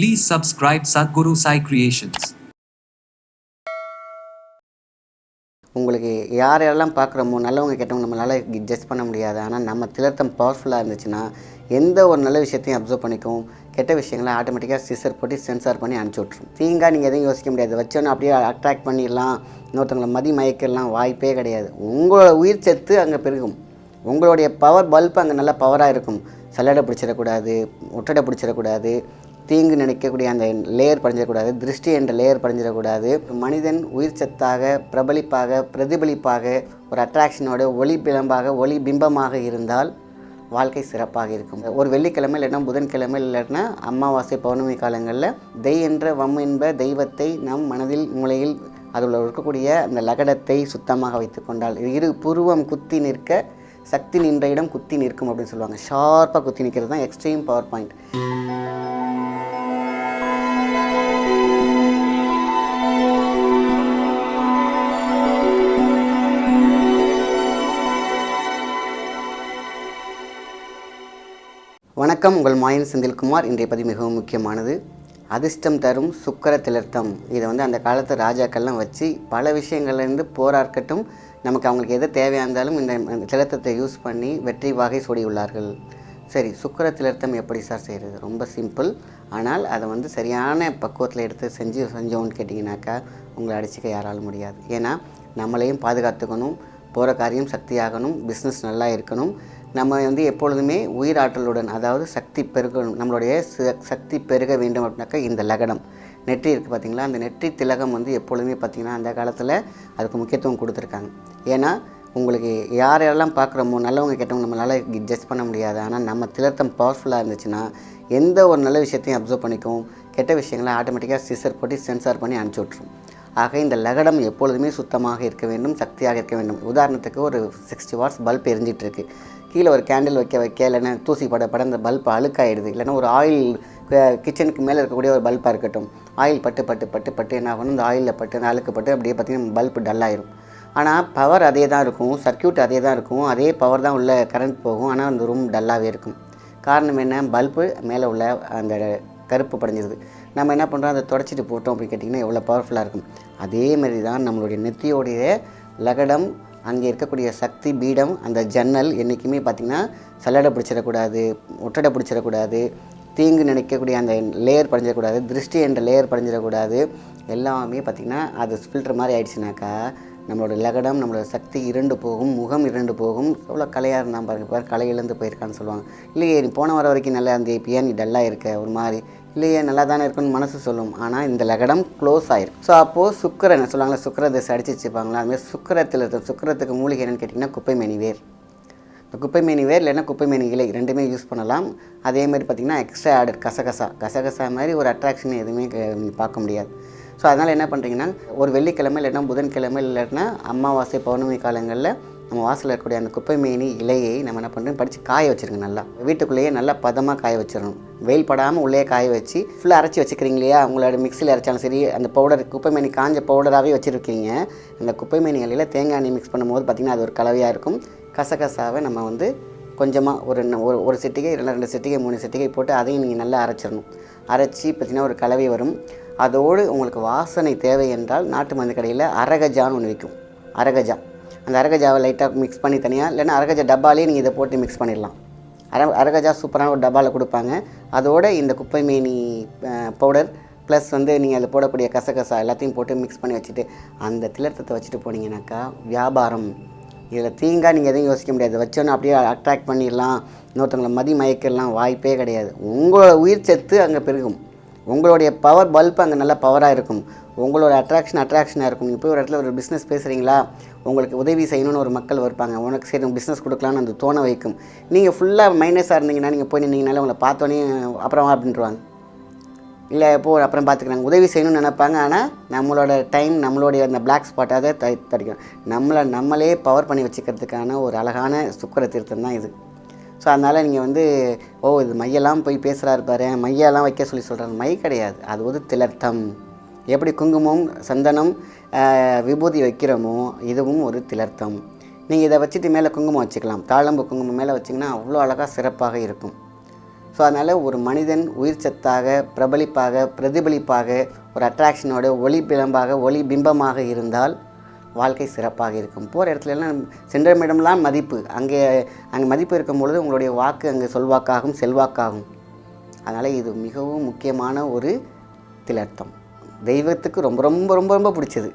Please subscribe Sadhguru Sai Creations. உங்களுக்கு யார் யாரெல்லாம் பார்க்குறோமோ நல்லவங்க கெட்டவங்க நம்மளால் ஜட்ஜ் பண்ண முடியாது. ஆனால் நம்ம திலத்தம் பவர்ஃபுல்லாக இருந்துச்சுன்னா எந்த ஒரு நல்ல விஷயத்தையும் அப்சர்வ் பண்ணிக்கும் கெட்ட விஷயங்களை ஆட்டோமேட்டிக்காக சிசர் போட்டு சென்சார் பண்ணி அனுப்பிச்சி விட்ரும் தீங்காக நீங்கள் எதுவும் யோசிக்க முடியாது. வச்சோன்னு அப்படியே அட்ராக்ட் பண்ணிடலாம். இன்னொருத்தவங்களை மதி மயக்கிடலாம் வாய்ப்பே கிடையாது. உங்களோட உயிர் சத்து அங்கே பெருகும். உங்களுடைய பவர் பல்ப் அங்கே நல்லா பவராக இருக்கும். சல்லடை பிடிச்சிடக்கூடாது ஒட்டடை பிடிச்சிடக்கூடாது தீங்கு நினைக்கக்கூடிய அந்த லேயர் படிஞ்சிடக்கூடாது திருஷ்டி என்ற லேயர் படிஞ்சிடக்கூடாது. மனிதன் உயிர் சத்தாக பிரபலிப்பாக பிரதிபலிப்பாக ஒரு அட்ராக்ஷனோட ஒளி பிளம்பாக ஒளி பிம்பமாக இருந்தால் வாழ்க்கை சிறப்பாக இருக்கும். ஒரு வெள்ளிக்கிழமை இல்லைன்னா புதன்கிழமை இல்லைன்னா அமாவாசை பௌர்ணமி காலங்களில் தெய் என்ற வம் என்ப தெய்வத்தை நம் மனதில் மூளையில் அதில் இருக்கக்கூடிய அந்த லகடத்தை சுத்தமாக வைத்து கொண்டால் இரு புருவம் குத்தி நிற்க சக்தி நின்ற இடம் குத்தி நிற்கும் அப்படின்னு சொல்லுவாங்க. ஷார்ப்பாக குத்தி நிற்கிறது தான் எக்ஸ்ட்ரீம் பவர் பாயிண்ட் வணக்கம். உங்கள் மாயன் செந்தில்குமார். இன்றைய பதிவு மிகவும் முக்கியமானது. அதிர்ஷ்டம் தரும் சுக்கர திலர்த்தம். இதை வந்து அந்த காலத்து ராஜாக்கள்லாம் வச்சு பல விஷயங்கள்லேருந்து போராக இருக்கட்டும் நமக்கு அவங்களுக்கு எது தேவையாக இருந்தாலும் இந்த திலர்த்தத்தை யூஸ் பண்ணி வெற்றி வாகை சூடியுள்ளார்கள். சரி சுக்கர திலர்த்தம் எப்படி சார் செய்கிறது ரொம்ப சிம்பிள் ஆனால் அதை வந்து சரியான பக்குவத்தில் எடுத்து செஞ்சு செஞ்சோன்னு கேட்டிங்கனாக்கா உங்களை அடிச்சிக்க யாராலும் முடியாது. ஏன்னா நம்மளையும் பாதுகாத்துக்கணும் போகிற காரியம் சக்தியாகணும் பிஸ்னஸ் நல்லா இருக்கணும். நம்ம வந்து எப்பொழுதுமே உயிராற்றலுடன் அதாவது சக்தி பெருகணும் நம்மளுடைய ச- சக்தி பெருக வேண்டும் அப்படின்னாக்கா இந்த லகனம். நெற்றி இருக்குது பார்த்திங்களா அந்த நெற்றி திலகம் வந்து எப்பொழுதுமே பார்த்திங்கன்னா அந்த காலத்தில் அதுக்கு முக்கியத்துவம் கொடுத்துருக்காங்க. ஏன்னா உங்களுக்கு யார் யாரெல்லாம் பார்க்குறோமோ நல்லவங்க கெட்டவங்க நம்மளால் ஜட்ஜ் பண்ண முடியாது. ஆனால் நம்ம திலத்தம் பவர்ஃபுல்லாக இருந்துச்சுன்னா எந்த ஒரு நல்ல விஷயத்தையும் அப்சர்வ் பண்ணிக்கும். கெட்ட விஷயங்களை ஆட்டோமேட்டிக்காக சிசர் போட்டு சென்சார் பண்ணி அனுப்பிச்சி விட்ரும் ஆக இந்த லகடம் எப்பொழுதுமே சுத்தமாக இருக்க வேண்டும் சக்தியாக இருக்க வேண்டும். உதாரணத்துக்கு ஒரு சிக்ஸ்டி வாட்ஸ் பல்ப் எரிஞ்சிட்ருக்கு கீழே ஒரு கேண்டில் வைக்க வைக்க இல்லைன்னா தூசி பட பட அந்த பல்ப் அழுக்காயிடுது. இல்லைன்னா ஒரு ஆயில் கிச்சனுக்கு மேலே இருக்கக்கூடிய ஒரு பல்பாக இருக்கட்டும். ஆயில் பட்டு பட்டு பட்டு பட்டு என்ன ஆகணும்? இந்த ஆயிலில் பட்டு அந்த அழுக்கு பட்டு அப்படியே பார்த்தீங்கன்னா பல்ப் டல்லாயிரும் ஆனால் பவர் அதே தான் இருக்கும். சர்க்யூட் அதே தான் இருக்கும். அதே பவர் தான் உள்ள கரண்ட் போகும். ஆனால் அந்த ரூம் டல்லாகவே இருக்கும். காரணம் என்ன? பல்பு மேலே உள்ள அந்த கருப்பு படைஞ்சிருது. நம்ம என்ன பண்ணுறோம் அதை தொடச்சிட்டு போட்டோம் அப்படின்னு கேட்டிங்கன்னா எவ்வளோ பவர்ஃபுல்லாக இருக்கும். அதே மாதிரி தான் நம்மளுடைய நெத்தியோடைய லகடம் அங்கே இருக்கக்கூடிய சக்தி பீடம் அந்த ஜன்னல் என்றைக்குமே பார்த்திங்கன்னா சல்லடை பிடிச்சிடக்கூடாது ஒட்டடை பிடிச்சிடக்கூடாது தீங்கு நினைக்கக்கூடிய அந்த லேயர் படிஞ்சிடக்கூடாது திருஷ்டி என்ற லேயர் படிஞ்சிடக்கூடாது. எல்லாமே பார்த்திங்கன்னா அது ஃபில்டர் மாதிரி ஆயிடுச்சுனாக்கா நம்மளோட லகடம் நம்மளோட சக்தி இரண்டு போகும் முகம் இரண்டு போகும். எவ்வளோ கலையாக இருந்தான் பாருங்க பாரு கலை இழந்து போயிருக்கான்னு சொல்லுவாங்க. இல்லையே நீ போன வர வரைக்கும் நல்லா இருந்தே இப்போ ஏன் நீ டல்லாக இருக்க ஒரு மாதிரி. இல்லையே நல்லா தானே இருக்குன்னு மனசு சொல்லும். ஆனால் இந்த லகடம் க்ளோஸ் ஆயிரும் ஸோ அப்போது சுக்கரன் சொல்லுவாங்களா சுக்கர தசை அடிச்சு வச்சுப்பாங்களா அதுமாதிரி சுக்கரத்தில் இருக்க- சுக்கரத்துக்கு மூலிகை என்னென்னு கேட்டிங்கன்னா குப்பை வேர். இந்த குப்பை மேனி வேர் இல்லைன்னா குப்பை மேனி இலை ரெண்டுமே யூஸ் பண்ணலாம். அதே மாதிரி பார்த்திங்கன்னா எக்ஸ்ட்ரா ஆர்டர் கசகசா. கசகசா மாதிரி ஒரு அட்ராக்ஷன் எதுவுமே பார்க்க முடியாது. ஸோ அதனால் என்ன பண்ணுறீங்கன்னா ஒரு வெள்ளிக்கிழமை இல்லைன்னா புதன்கிழமை இல்லைன்னா அமாவாசை பௌர்ணமி காலங்களில் நம்ம வாசலில் இருக்கக்கூடிய அந்த குப்பை மேனி இலையை நம்ம என்ன பண்ணுறோம் படித்து காய வச்சுருங்க நல்லா. வீட்டுக்குள்ளேயே நல்லா பதமாக காய வச்சிடணும். வெயில் படாமல் உள்ளே காய வச்சு ஃபுல்லாக அரைச்சி வச்சுக்கிறீங்க இல்லையா? உங்களோட மிக்சியில் அரைச்சாலும் சரி அந்த பவுடர் குப்பை மேனி காஞ்ச பவுடராகவே வச்சுருக்கீங்க. அந்த குப்பை மேனி இலையில் தேங்காய் எண்ணெய் மிக்ஸ் பண்ணும்போது பார்த்திங்கன்னா அது ஒரு கலவையாக இருக்கும். கசகசாவை நம்ம வந்து கொஞ்சமாக ஒரு ஒரு ஒரு சிட்டிகை இல்லை ரெண்டு சிட்டிகை மூணு சிட்டிகை போட்டு அதையும் நீங்கள் நல்லா அரைச்சிடணும். அரைச்சி பார்த்தீங்கன்னா ஒரு கலவை வரும். அதோடு உங்களுக்கு வாசனை தேவை என்றால் நாட்டு மருந்து கடையில் அரகஜான்னு ஒன்று விற்கும். அரகஜா. அந்த அரகஜாவை லைட்டாக மிக்ஸ் பண்ணி தனியாக இல்லைன்னா அரகஜா டப்பாலே நீங்கள் இதை போட்டு மிக்ஸ் பண்ணிடலாம். அர அரகஜா சூப்பரான ஒரு டப்பாவில் கொடுப்பாங்க. அதோட இந்த குப்பை மேனி பவுடர் ப்ளஸ் வந்து நீங்கள் அதில் போடக்கூடிய கசகசா எல்லாத்தையும் போட்டு மிக்ஸ் பண்ணி வச்சுட்டு அந்த திலர்த்தத்தை வச்சுட்டு போனீங்கன்னாக்கா வியாபாரம். இதில் தீங்கா நீங்கள் எதையும் யோசிக்க முடியாது. வச்சோன்னு அப்படியே அட்ராக்ட் பண்ணிடலாம். இன்னொருத்தவங்களை மதி மயக்கிடலாம். வாய்ப்பே கிடையாது. உங்களோட உயிர் சத்து அங்கே பெருகும். உங்களுடைய பவர் பல்ப் அங்கே நல்ல பவராக இருக்கும். உங்களோட அட்ராக்ஷன் அட்ராக்ஷனாக இருக்கும். நீங்கள் போய் ஒரு இடத்துல ஒரு பிஸ்னஸ் பேசுகிறீங்களா உங்களுக்கு உதவி செய்யணும்னு ஒரு மக்கள் வருப்பாங்க உனக்கு சரி பிஸ்னஸ் கொடுக்கலான்னு அந்த தோண வைக்கும். நீங்கள் ஃபுல்லாக மைனஸாக இருந்தீங்கன்னா நீங்கள் போய் நின்னீங்கனால உங்களை பார்த்தோன்னே அப்புறம் வா அப்படின்ட்டுருவாங்க இல்லை இப்போது அப்புறம் பார்த்துக்கிறாங்க உதவி செய்யணும்னு நினைப்பாங்க. ஆனால் நம்மளோட டைம் நம்மளுடைய அந்த பிளாக் ஸ்பாட்டாக அதை த தடிக்கும். நம்மளை நம்மளே பவர் பண்ணி வச்சுக்கிறதுக்கான ஒரு அழகான சுக்கர தீர்த்தம் தான் இது. ஸோ அதனால் நீங்கள் வந்து ஓ இது மையெல்லாம் போய் பேசுகிறாரு பாரு மையெல்லாம் வைக்க சொல்லி சொல்கிறாரு மை கிடையாது. அது ஒரு திலர்த்தம். எப்படி குங்குமம் சந்தனம் விபூதி வைக்கிறோமோ இதுவும் ஒரு திலர்த்தம். நீங்கள் இதை வச்சுட்டு மேலே குங்குமம் வச்சுக்கலாம். தாழம்பு குங்குமம் மேலே வச்சிங்கன்னா அவ்வளோ அழகாக சிறப்பாக இருக்கும். ஸோ அதனால் ஒரு மனிதன் உயிர் சத்தாக பிரபலிப்பாக பிரதிபலிப்பாக ஒரு அட்ராக்ஷனோட ஒளி பிளம்பாக ஒளி பிம்பமாக இருந்தால் வாழ்க்கை சிறப்பாக இருக்கும். போகிற இடத்துல எல்லாம் சென்ற இடம்லாம் மதிப்பு. அங்கே அங்கே மதிப்பு இருக்கும் பொழுது உங்களுடைய வாக்கு அங்கே சொல்வாக்காகும் செல்வாக்காகும். அதனால் இது மிகவும் முக்கியமான ஒரு திலர்த்தம். தெய்வத்துக்கு ரொம்ப ரொம்ப ரொம்ப ரொம்ப பிடிச்சது.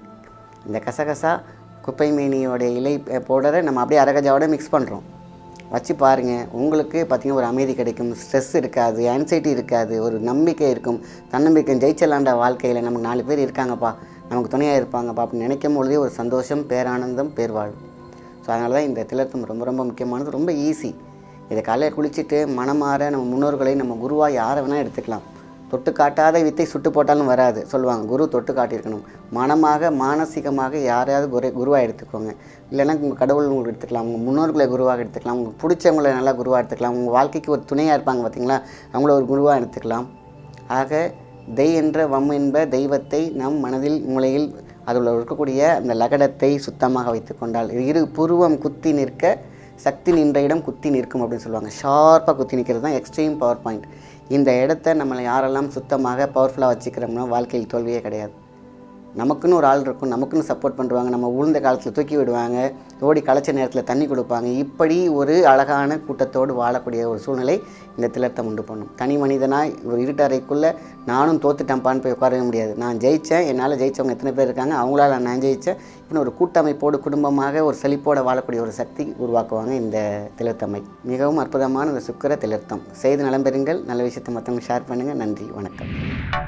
இந்த கசகசா குப்பை மேனியோடைய இலை பவுடரை நம்ம அப்படியே அரகஜாவோட மிக்ஸ் பண்ணுறோம் வச்சு பாருங்கள் உங்களுக்கு பார்த்திங்கன்னா ஒரு அமைதி கிடைக்கும். ஸ்ட்ரெஸ் இருக்காது ஆன்சைட்டி இருக்காது ஒரு நம்பிக்கை இருக்கும். தன்னம்பிக்கை ஜெயிச்சலாண்ட வாழ்க்கையில். நமக்கு நாலு பேர் இருக்காங்கப்பா. நமக்கு துணையாக இருப்பாங்கப்பா அப்படின்னு நினைக்கும் பொழுதே ஒரு சந்தோஷம் பேரானந்தம் பேர்வாழ்வு. ஸோ அதனால தான் இந்த திலத்தம் ரொம்ப ரொம்ப முக்கியமானது. ரொம்ப ஈஸி இதை காலையில் குளிச்சுட்டு மனமாற நம்ம முன்னோர்களை நம்ம குருவாக யாரை வேணால் எடுத்துக்கலாம். தொட்டு காட்டாத வித்தை சுட்டு போட்டாலும் வராது சொல்லுவாங்க. குரு தொட்டு காட்டியிருக்கணும். மனமாக மானசீகமாக யாரையாவது குரு குருவாக எடுத்துக்கோங்க. இல்லைன்னா உங்கள் கடவுள் உங்களுக்கு எடுத்துக்கலாம். உங்கள் முன்னோர்களை குருவாக எடுத்துக்கலாம். உங்களுக்கு பிடிச்சவங்களை நல்லா குருவாக எடுத்துக்கலாம். உங்கள் வாழ்க்கைக்கு ஒரு துணையாக இருப்பாங்க பார்த்தீங்களா அவங்கள ஒரு குருவாக எடுத்துக்கலாம். ஆக தெய் என்ற வம் என்ப தெய்வத்தை நம் மனதில் மூளையில் அதில் இருக்கக்கூடிய அந்த லகடத்தை சுத்தமாக வைத்துக்கொண்டால் இரு புருவம் குத்தி நிற்க சக்தி நின்ற இடம் குத்தி நிற்கும் அப்படின்னு சொல்லுவாங்க. ஷார்ப்பாக குத்தி நிற்கிறது தான் எக்ஸ்ட்ரீம் பவர் பாயிண்ட் இந்த இடத்த நம்மளை யாரெல்லாம் சுத்தமாக பவர்ஃபுல்லாக வச்சுக்கிறோம்னா வாழ்க்கையில் தோல்வியே கிடையாது. நமக்குன்னு ஒரு ஆள் இருக்கும் நமக்குன்னு சப்போர்ட் பண்ணுவாங்க நம்ம உளுந்த காலத்தில் தூக்கி விடுவாங்க ஓடி களைச்ச நேரத்தில் தண்ணி கொடுப்பாங்க. இப்படி ஒரு அழகான கூட்டத்தோடு வாழக்கூடிய ஒரு சூழ்நிலை இந்த திலர்த்தம் உண்டு பண்ணும். தனி மனிதனாக ஒரு இருட்டறைக்குள்ளே நானும் தோத்துட்டேன்ப்பான்னு போய் உட்காரவே முடியாது. நான் ஜெயித்தேன் என்னால் ஜெயித்தவங்க எத்தனை பேர் இருக்காங்க அவங்களால நான் ஜெயித்தேன் இன்னும் ஒரு கூட்டமைப்போடு குடும்பமாக ஒரு செழிப்போடு வாழக்கூடிய ஒரு சக்தி உருவாக்குவாங்க இந்த திலர்த்தமை மிகவும் அற்புதமான இந்த சுக்கர திலர்த்தம். செய்து நலம் பெறுங்கள். நல்ல விஷயத்தை மற்றவங்க ஷேர் பண்ணுங்கள் நன்றி வணக்கம்.